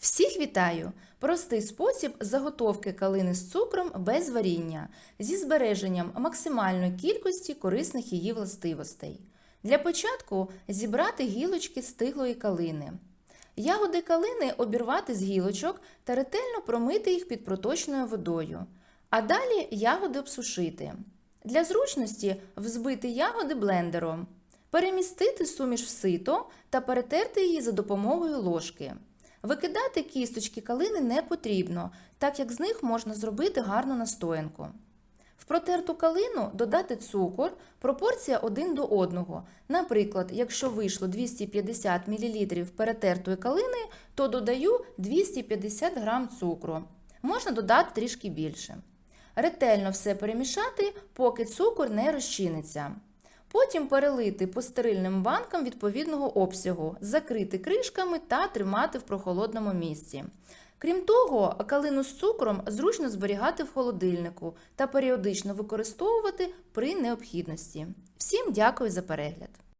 Всіх вітаю! Простий спосіб заготовки калини з цукром без варіння зі збереженням максимальної кількості корисних її властивостей. Для початку зібрати гілочки стиглої калини. Ягоди калини обірвати з гілочок та ретельно промити їх під проточною водою. А далі ягоди обсушити. Для зручності взбити ягоди блендером, перемістити суміш в сито та перетерти її за допомогою ложки. Викидати кісточки калини не потрібно, так як з них можна зробити гарну настоянку. В протерту калину додати цукор, пропорція 1 до 1. Наприклад, якщо вийшло 250 мл перетертої калини, то додаю 250 г цукру. Можна додати трішки більше. Ретельно все перемішати, поки цукор не розчиниться. Потім перелити по стерильним банкам відповідного обсягу, закрити кришками та тримати в прохолодному місці. Крім того, калину з цукром зручно зберігати в холодильнику та періодично використовувати при необхідності. Всім дякую за перегляд!